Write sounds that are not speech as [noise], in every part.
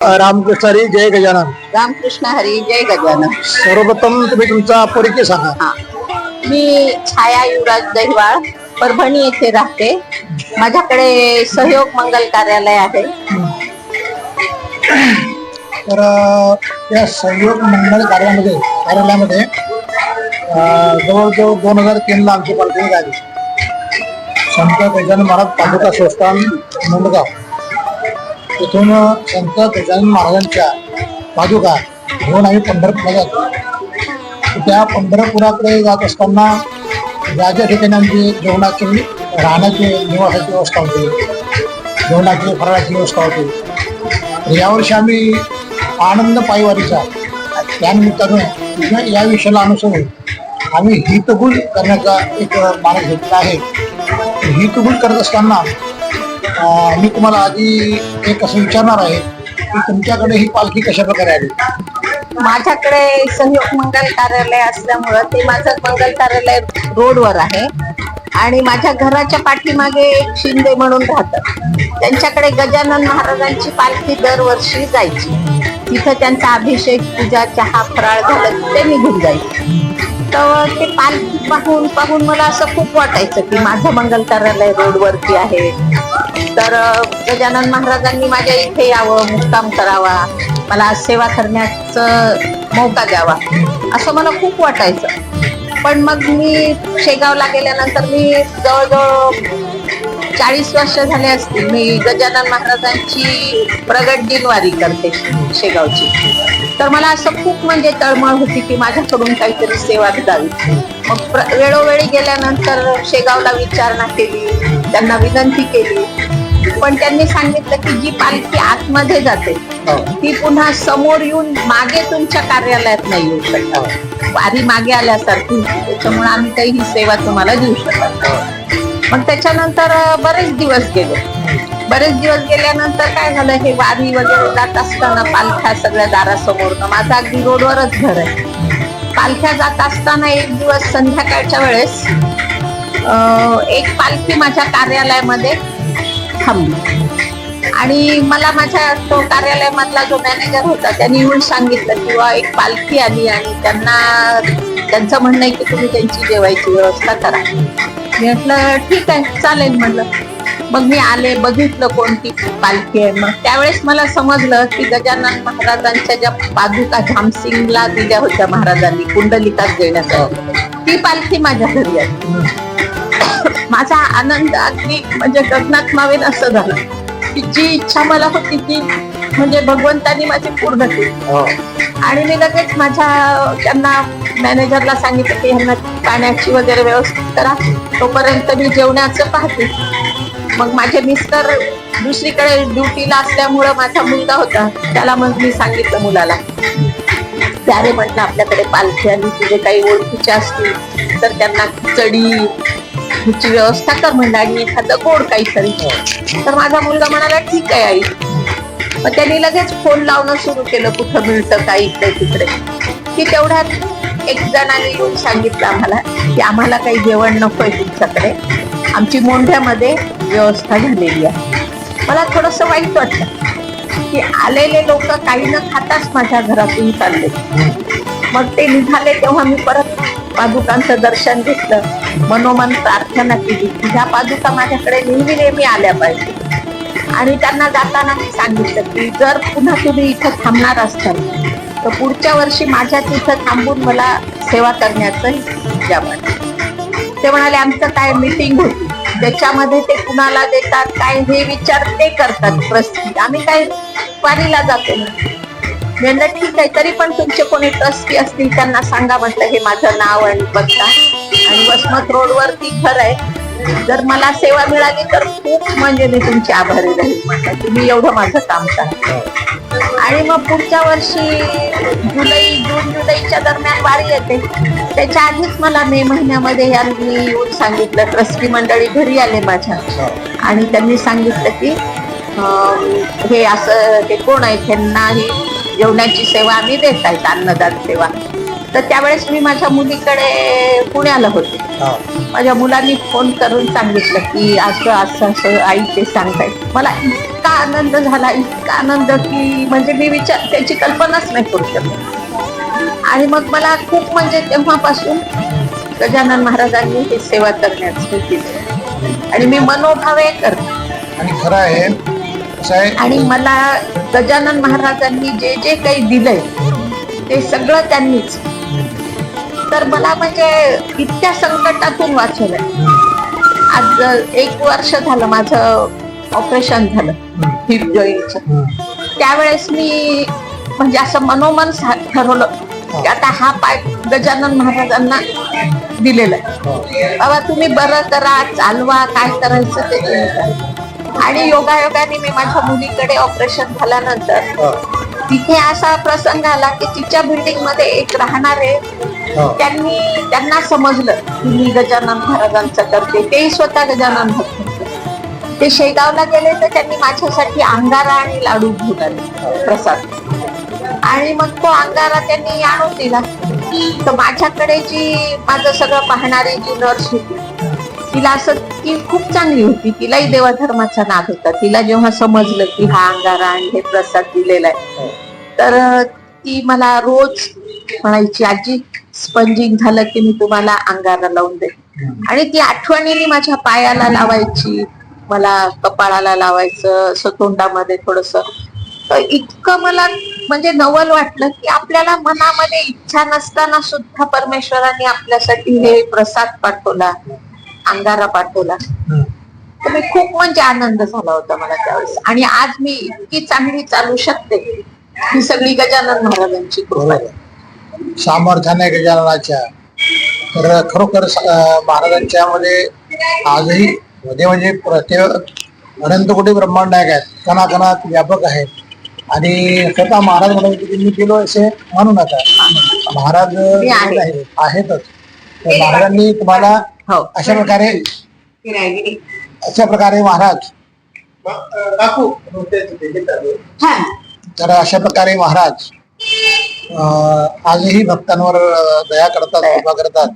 रामकृष्ण हरी जय गजानन. रामकृष्ण हरी जय गजानन. सर्वप्रथम तुम्ही तुमचा परिचय सांगा. हा. मी छाया युवराज दहिवाळ परभणी येथे राहते. माझ्याकडे सहयोग मंगल कार्यालय आहे. तर अं, या सहयोग मंगल कार्यामध्ये कार्यालयामध्ये अं, जवळजवळ दोन हजार तीन ला आमची पालखी निघाली. संत गजानन महाराज पादुका संस्थान मुंडगाव. तिथून संत गजानन महाराजांच्या पादुका घेऊन आम्ही पंढरपूरला जातो. त्या पंढरपुराकडे जात असताना ज्या ज्या ठिकाणी आमची जेवणाची राहण्याची निवासाची व्यवस्था होती जेवणाची फराळाची व्यवस्था होती यावर्षी आम्ही आनंद पायवारीचा त्यानिमित्तानं या- या विषयाला अनुसरून आम्ही हितगुल करण्याचा एक मार्ग घेतला आहे. हितगुल करत असताना मी तुम्हाला आधी एक असं विचारणार आहे की तुमच्याकडे ही पालखी कशा प्रकारे आली? माझ्याकडे सहयोग मंगल कार्यालय असल्यामुळं ते माझं मंगल कार्यालय रोडवर आहे. आणि माझ्या घराच्या पाठीमागे एक शिंदे म्हणून राहतात त्यांच्याकडे गजानन महाराजांची पालखी दरवर्षी जायची. तिथं त्यांचा अभिषेक पूजा चहा फराळ झालं ते निघून जायचं. तर ते पालखी पाहून पाहून मला असं खूप वाटायचं की माझं मंगल कार्यालय रोडवरती आहे. तर गजानन महाराजांनी माझ्या इथे यावं मुक्काम करावा. मला सेवा करण्याचं मौका द्यावा. असं मला खूप वाटायचं. पण मग मी शेगावला गेल्यानंतर मी जवळजवळ चाळीस वर्ष झाले असतील. मी गजानन महाराजांची प्रगट दिनवारी करते शेगावची. तर मला असं खूप म्हणजे तळमळ होती की माझ्याकडून काहीतरी सेवा द्यावी मग वेळोवेळी गेल्यानंतर शेगावला विचारणा केली त्यांना विनंती केली. पण त्यांनी सांगितलं की जी पालखी आतमध्ये जाते ती पुन्हा समोर येऊन मागे तुमच्या कार्यालयात नाही येऊ शकत. वारी मागे आल्यासारखी. त्याच्यामुळे आम्ही काही ही सेवा तुम्हाला देऊ शकत नाही. मग त्याच्यानंतर बरेच दिवस गेले. बरेच दिवस गेल्यानंतर काय झालं हे वारी वगैरे जात असताना पालख्या सगळ्या दारासमोर. माझा अगदी रोडवरच घर आहे. पालख्या जात असताना एक दिवस संध्याकाळच्या वेळेस एक पालखी माझ्या कार्यालयामध्ये थांबली. आणि मला माझ्या तो कार्यालयामधला जो मॅनेजर होता त्यांनी येऊन सांगितलं किंवा एक पालखी आली आणि त्यांना त्यांचं म्हणणं आहे की तुम्ही त्यांची जेवायची व्यवस्था करा. मी म्हटलं ठीक आहे चालेल म्हटलं मग मी आले बघितलं कोणती पालखी आहे. मग त्यावेळेस मला समजलं की गजानन महाराजांच्या ज्या पादुका झामसिंगला दिल्या होत्या महाराजांनी कुंडलिकात देण्यासाठी ती पालखी माझ्या घरी आहे माझा आनंद अगदी म्हणजे गगनात मावेन असं झालं. की जी इच्छा मला होती ती म्हणजे भगवंतानी माझी पूर्ण केली. आणि मी लगेच माझ्या त्यांना मॅनेजरला सांगितलं की ह्यांना पाण्याची वगैरे व्यवस्था करा. तोपर्यंत मी जेवणाचं पाहते. मग माझे मिस्टर दुसरीकडे ड्युटीला असल्यामुळं माझा मुलगा होता. त्याला मग मी सांगितलं मुलाला. त्याने म्हटलं आपल्याकडे पालखी आणि तुझे काही ओळखीचे असतील तर त्यांना खिचडी ह्याची व्यवस्था कर म्हणलं आणि एखादं गोड काहीतरी. तर माझा मुलगा म्हणाला ठीक आहे आई. मग त्यांनी लगेच फोन लावणं सुरू केलं कुठं मिळतं काय इकडे तिकडे? की तेवढ्यात एक जणांनी येऊन सांगितलं आम्हाला की आम्हाला काही जेवण नकोय तुमच्याकडे. आमची मोंढ्यामध्ये व्यवस्था झालेली आहे. मला थोडस वाईट वाटलं की आलेले लोक काही न खाताच माझ्या घरातून चालले. मग ते निघाले तेव्हा मी परत पादुकांचं दर्शन घेतलं. मनोमन प्रार्थना केली की ह्या पादुका माझ्याकडे नेहमी नेहमी आल्या पाहिजे. आणि त्यांना जाताना मी सांगितलं की जर पुन्हा तुम्ही इथं थांबणार असाल तर पुढच्या वर्षी माझ्या तिथं थांबून मला सेवा करण्याचं इच्छा म्हणे. ते म्हणाले आमचं काय मीटिंग होती? त्याच्यामध्ये ते कुणाला देतात काय हे विचार ते करतात ट्रस्टी आम्ही काय पाणीला जातो? ना म्हणलं ठीक आहे तरी पण तुमचे कोणी ट्रस्टी असतील त्यांना सांगा म्हटलं हे माझं नाव आणि पत्ता आणि वसमत रोडवरती घर आहे. जर मला सेवा मिळाली तर खूप म्हणजे मी तुमची आभारी राहील. तुम्ही एवढं माझं काम करा आणि मग पुढच्या वर्षी जुलै जून जुलैच्या दरम्यान वारी येते. त्याच्या आधीच मला मे महिन्यामध्ये यांनी येऊन सांगितलं ट्रस्टी मंडळी घरी आले माझ्या. आणि त्यांनी सांगितलं की हे असं हे कोण आहे त्यांना ही जेवणाची सेवा आम्ही देत आहेत अन्नदान सेवा. तर त्यावेळेस मी माझ्या मुलीकडे पुण्याला होते. हा. माझ्या मुलांनी फोन करून सांगितलं की असं असं असं आई ते सांगतायत मला इतका आनंद झाला इतका आनंद की म्हणजे मी विचार त्याची कल्पनाच नाही करू शकत. आणि मग मला खूप म्हणजे तेव्हापासून गजानन महाराजांनी ही सेवा करण्यास केलं आणि मी मनोभावे करते. आणि खरं आहे? आणि मला गजानन महाराजांनी जे जे काही दिलंय ते सगळं त्यांनीच तर मला म्हणजे इतक्या संकटातून वाचवलंय. आज एक वर्ष झालं माझं ऑपरेशन झालं हिप जॉईंटचं. त्यावेळेस मी म्हणजे असं मनोमन सा- ठरवलं की आता हा पाय गजानन महाराजांना दिलेला आहे. बाबा तुम्ही बरं करा चालवा काय करायचं ते तुम्ही करा. आणि योगायोगाने मी माझ्या मुलीकडे ऑपरेशन झाल्यानंतर तिथे असा प्रसंग आला की तिच्या बिल्डिंगमध्ये एक राहणारे हा. त्यांनी त्यांना समजलं की मी गजानन महाराजांचं करते तेही स्वतः गजानन भक्त. ते शेगावला गेले तर त्यांनी माझ्यासाठी अंगारा आणि लाडू घेऊन आले प्रसाद आणि मग तो अंगारा त्यांनी आणून दिला तर माझ्याकडे जी माझं सगळं पाहणारी जी नर्स होती तिला असं ती खूप चांगली होती. तिलाही देवाधर्माचा नाद होता. तिला जेव्हा समजलं की हा अंगारा आणि हे प्रसाद दिलेला आहे तर ती मला रोज म्हणायची आजी स्पंजिंग झालं की मी तुम्हाला अंगारा लावून दे आणि ती आठवणीने माझ्या पायाला लावायची मला कपाळाला लावायचं असं तोंडामध्ये थोडस. इतकं मला म्हणजे नवल वाटलं की आपल्याला मनामध्ये इच्छा नसताना सुद्धा परमेश्वराने आपल्यासाठी हे प्रसाद पाठवला. अंगारा पाठवला. तर मी खूप म्हणजे आनंद झाला होता मला त्यावेळेस. आणि आज मी इतकी चांगली चालू शकते ही सगळी गजानन महाराजांची कृपा आहे. सामर्थ्याने गजाननाच्या तर खरोखर महाराजांच्या मध्ये आजही मध्ये म्हणजे प्रत्येक अनंत कोटी ब्रह्मांड आहेत. कणाकणात व्यापक आहेत. आणि स्वतः महाराज म्हणून की मी गेलो असे म्हणू नका. महाराज आहेतच. तर महाराजांनी तुम्हाला हो. अशा प्रकारे अशा प्रकारे महाराज हा. तर अशा प्रकारे महाराज अं, आजही भक्तांवर अं, दया करतात कृपा करतात.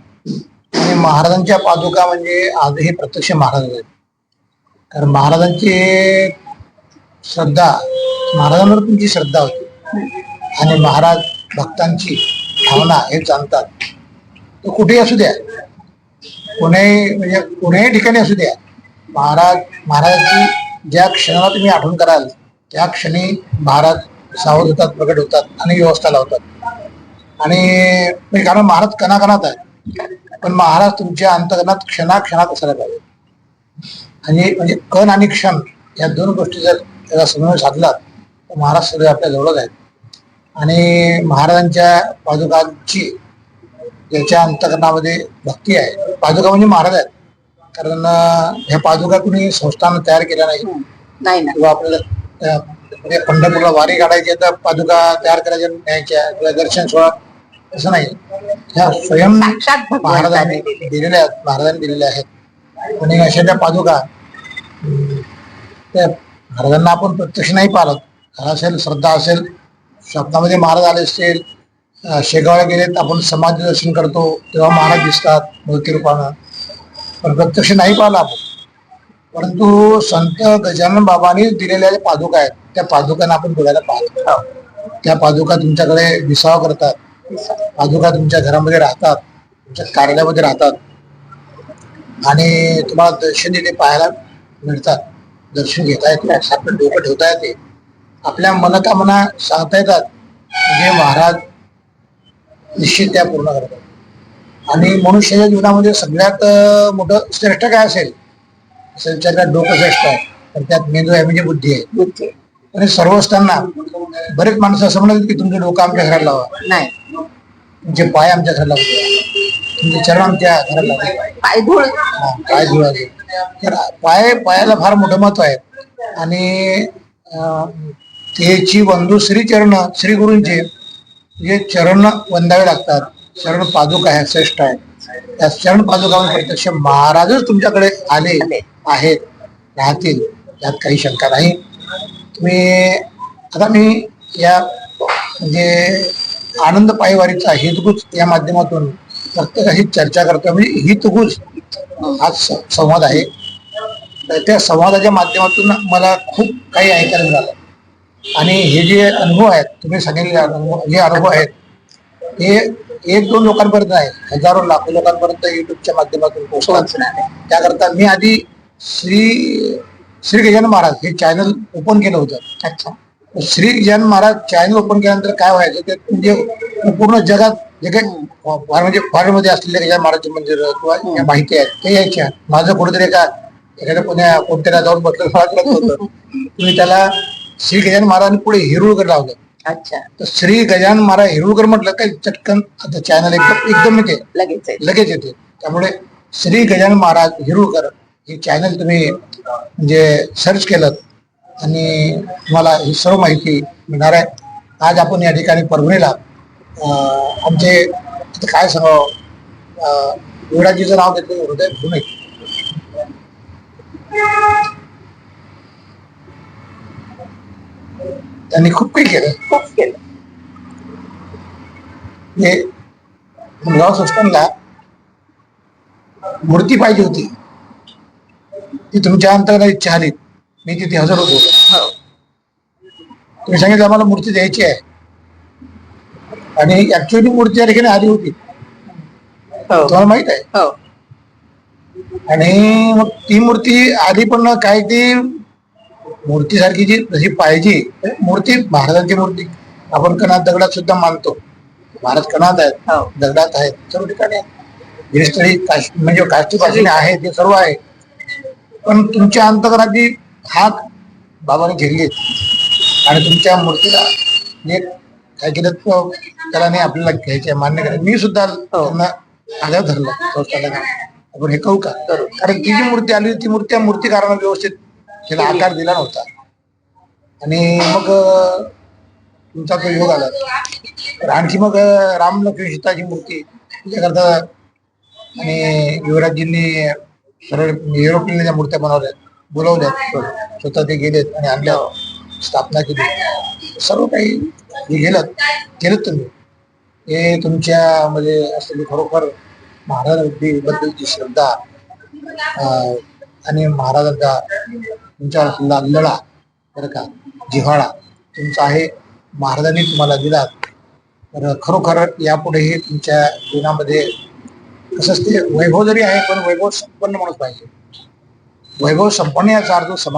आणि महाराजांच्या पादुका म्हणजे आजही प्रत्यक्ष महाराज आहेत. कारण महाराजांची श्रद्धा महाराजांवर तुमची श्रद्धा होती. आणि महाराज भक्तांची भावना हे जाणतात. तो कुठेही असू द्या. कोणीही म्हणजे कोणत्याही ठिकाणी असू द्या. महाराज महाराजांची ज्या क्षणाला तुम्ही आठवण कराल त्या क्षणी महाराज सावध होतात प्रगट होतात आणि व्यवस्था लावतात. आणि म्हणजे कारण महाराज कणाकणात आहे पण महाराज तुमच्या अंतकणात क्षणाक्षणात असायला पाहिजे आणि म्हणजे कण आणि क्षण या दोन गोष्टी जर त्याचा समन्वय साधला तर महाराज सगळे आपल्या जवळच आहेत. आणि महाराजांच्या पादुकांची ज्याच्या अंतकरणामध्ये भक्ती आहे. पादुका म्हणजे महाराज आहेत. कारण ह्या पादुका कुणी संस्थानं तयार केल्या नाही. किंवा आपल्याला म्हणजे पंढरपूरला वारी काढायची तर पादुका तयार करायच्या न्यायच्या किंवा दर्शन सोहळा असं नाही. ह्या स्वयं महाराजांनी दिलेल्या. आहेत. महाराजांनी दिलेल्या आहेत. आणि अशा त्या पादुका त्या महाराजांना आपण प्रत्यक्ष नाही पाहत. खरं असेल श्रद्धा असेल स्वप्नामध्ये महाराज आले असतील शेगावला गेलेत आपण समाज दर्शन करतो तेव्हा महाराज दिसतात मूर्ती रूपानं पण प्रत्यक्ष नाही पाहिलं आपण. परंतु संत गजानन बाबांनी दिलेल्या ज्या पादुका आहेत त्या पादुकांना आपण डोळ्याला पाहतो. त्या पादुका तुमच्याकडे विसावा करतात. पादुका तुमच्या घरामध्ये राहतात तुमच्या कार्यालयामध्ये राहतात. आणि तुम्हाला दर्शन तिथे पाहायला मिळतात. दर्शन घेता येते आपलं डोकं ठेवता येते. आपल्या मनकामना सांगता येतात जे महाराज निश्चित त्या पूर्ण करतात. आणि मनुष्याच्या जीवनामध्ये सगळ्यात मोठं श्रेष्ठ काय असेल? त्याच्यात डोकं श्रेष्ठ आहे. तर त्यात मेंदू आहे म्हणजे बुद्धी आहे. आणि सर्व असताना बरेच माणसं असं म्हणतात की तुमचं डोकं आमच्या घरात लावा. नाही. तुमचे पाय आमच्या घराला लावा तुमचे चरण आमच्या घराला लावा पायधूळ हा, पाय धुवायचे तर पाय पायाला फार मोठं महत्त्व आहे. आणि तेची बंधू श्री चरण श्री गुरूंचे जे चरण वंदावे लागतात चरण पादुका आहे श्रेष्ठ आहे त्या चरण पादुकावर प्रत्यक्ष महाराजच तुमच्याकडे आले आहेत. राहतील. यात काही शंका नाही. तुम्ही आता मी या म्हणजे आनंद पायवारीचा हितगुज या माध्यमातून प्रत्येकाशी चर्चा करतो म्हणजे हितगुज हा स- संवाद आहे. तर त्या संवादाच्या माध्यमातून मला खूप काही ऐकायला मिळालं. आणि हे जे अनुभव आहेत तुम्ही सांगितलेले अनुभव जे अनुभव आहेत हे एक दोन लोकांपर्यंत नाही हजारो लाखो लोकांपर्यंत युट्यूबच्या माध्यमातून पोहोचतात त्याकरता मी आधी श्री श्री गजानन महाराज हे चॅनल ओपन केलं होतं. अच्छा. श्री गजानन महाराज चॅनल ओपन केल्यानंतर काय व्हायचं ते म्हणजे पूर्ण जगात जे काही म्हणजे फॉरेन मध्ये असलेले गजानन महाराजचे मंदिर किंवा माहिती आहेत ते यायच्या माझं कुठेतरी का एखाद्या पुण्या कोणत्याला जाऊन बसलं होतं. [laughs] तुम्ही त्याला श्री गजानन महाराजांनी पुढे हिरुळकर लावलं. अच्छा. तर श्री गजानन महाराज हिरुळकर म्हटलं काही चटकन आता चॅनल एकदम एकदम येते. लगेच आहे. लगेच येते. त्यामुळे श्री गजानन महाराज हिरुळकर हे चॅनल तुम्ही म्हणजे सर्च केलं आणि तुम्हाला ही सर्व माहिती मिळणार आहे. आज आपण या ठिकाणी परभणीला अं, आमचे आता काय सांगावं? अं, युवराजीचं नाव घेतलं हृदय भूमी त्यांनी खूप काही केलं. खूप केलं. हे मुलगाव संस्थानला मूर्ती पाहिजे होती. ती तुमच्या अंतर्गत इच्छा आली. मी तिथे हजर होतो. हो. तुम्ही सांगितलं आम्हाला मूर्ती द्यायची आहे. आणि ऍक्च्युअली मूर्ती या ठिकाणी आली होती. हो. तुम्हाला माहीत आहे? हो. आणि मग ती मूर्ती आली पण काय ती मूर्ती सारखी जी जशी पाहिजे मूर्ती महाराजांची मूर्ती. आपण कणात दगडात सुद्धा मानतो. महाराज कणात आहेत हो. दगडात आहेत सर्व ठिकाणी काश म्हणजे काष्टी पासून आहे ते सर्व आहे. पण तुमच्या अंतकराची हात बाबाने घेरली आणि तुमच्या मूर्तीला एक काय केलं त्याला नाही आपल्याला घ्यायचे मान्य करायचं मी सुद्धा त्यांना आग्रह धरला. आपण हे करू का? कारण ती जी मूर्ती आली ती मूर्ती त्या मूर्तीकारानं व्यवस्थित तिला आकार दिला नव्हता. आणि मग तुमचा तो योग आला. तर आणखी मग राम लक्ष्मण सीताची मूर्ती त्याच्याकरता आणि युवराजजींनी सरळ युरोपीय मूर्त्या बनवल्या बोलवल्या स्वतः ते गेलेत आणि आणल्या स्थापना केली. सर्व काही जे गेलं केलं तुम्ही. हे तुमच्या म्हणजे असलेली खरोखर महाराजांबद्दलची श्रद्धा आणि महाराजांचा तुमच्या असलेला लळा बरं का जिव्हाळा तुमचा आहे महाराजांनी तुम्हाला दिला. तर खरोखर यापुढेही तुमच्या जीवनामध्ये कसं ते वैभव जरी आहे पण वैभव संपन्न म्हणत पाहिजे. वैभव संपन्न याचा अर्थ समा